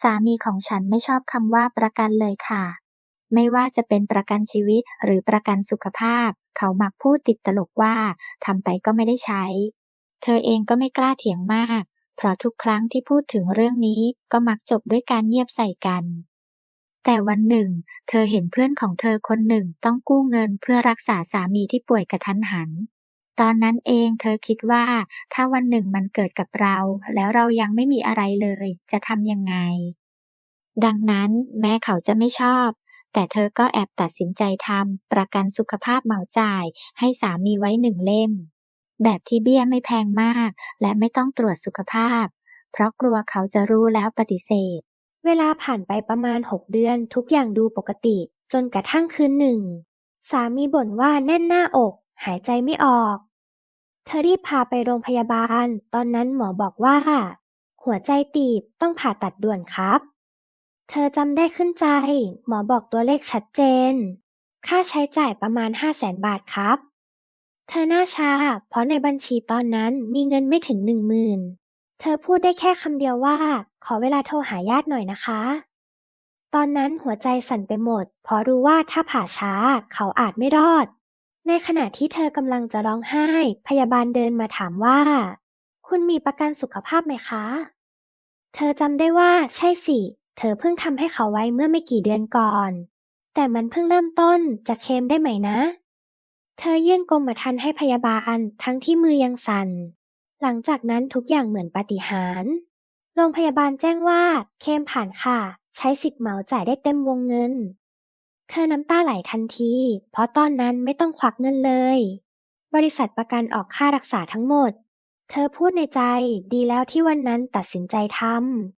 สามีของฉันไม่ชอบคำว่าประกันเลยค่ะ ไม่ว่าจะเป็นประกันชีวิตหรือประกันสุขภาพ เขามักพูดติดตลกว่าทำไปก็ไม่ได้ใช้ เธอเองก็ไม่กล้าเถียงมาก เพราะทุกครั้งที่พูดถึงเรื่องนี้ก็มักจบด้วยการเงียบใส่กัน แต่วันหนึ่ง เธอเห็นเพื่อนของเธอคนหนึ่งต้องกู้เงินเพื่อรักษาสามีที่ป่วยกระทันหัน ตอนนั้นเองเธอคิดว่าถ้าวันหนึ่งมันเกิดกับเรา แล้วเรายังไม่มีอะไรเลย จะทำยังไง ดังนั้นแม้เขาจะไม่ชอบ แต่เธอก็แอบตัดสินใจทำประกันสุขภาพเหมาจ่าย ให้สามีไว้หนึ่งเล่ม แบบที่เบี้ยไม่แพงมาก และไม่ต้องตรวจสุขภาพ เพราะกลัวเขาจะรู้แล้วปฏิเสธ เวลาผ่านไปประมาณหกเดือนทุกอย่างดูปกติ จนกระทั่งคืนหนึ่ง สามีบ่นว่าแน่นหน้าอก หายใจไม่ออก เธอรีบพาไปโรงพยาบาล ตอนนั้นหมอบอกว่า หัวใจตีบต้องผ่าตัดด่วนครับ เธอจำได้ขึ้นใจ หมอบอกตัวเลขชัดเจน ค่าใช้จ่ายประมาณห้าแสนบาทครับ เธอหน้าชา เพราะในบัญชีตอนนั้นมีเงินไม่ถึงหนึ่งหมื่นเธอพูดได้แค่คำเดียวว่า ขอเวลาโทรหาญาติหน่อยนะคะ ตอนนั้นหัวใจสั่นไปหมด เพราะรู้ว่าถ้าผ่าช้าเขาอาจไม่รอด ในขณะที่เธอกำลังจะร้องไห้ พยาบาลเดินมาถามว่า คุณมีประกันสุขภาพไหมคะ เธอจำได้ว่า ใช่สิ เธอเพิ่งทำให้เขาไว้เมื่อไม่กี่เดือนก่อน แต่มันเพิ่งเริ่มต้น จะเคลมได้ไหมนะ เธอยื่นกรมธรรม์ให้พยาบาลทั้งที่มือยังสั่น หลังจากนั้นทุกอย่างเหมือนปาฏิหาริย์โรงพยาบาลแจ้งว่า เคมผ่านค่ะ ใช้สิทธิ์เหมาจ่ายได้เต็มวงเงิน เธอน้ำตาไหลทันที เพราะตอนนั้นไม่ต้องควักเงินเลย บริษัทประกันออกค่ารักษาทั้งหมด เธอพูดในใจดีแล้วที่วันนั้นตัดสินใจทำ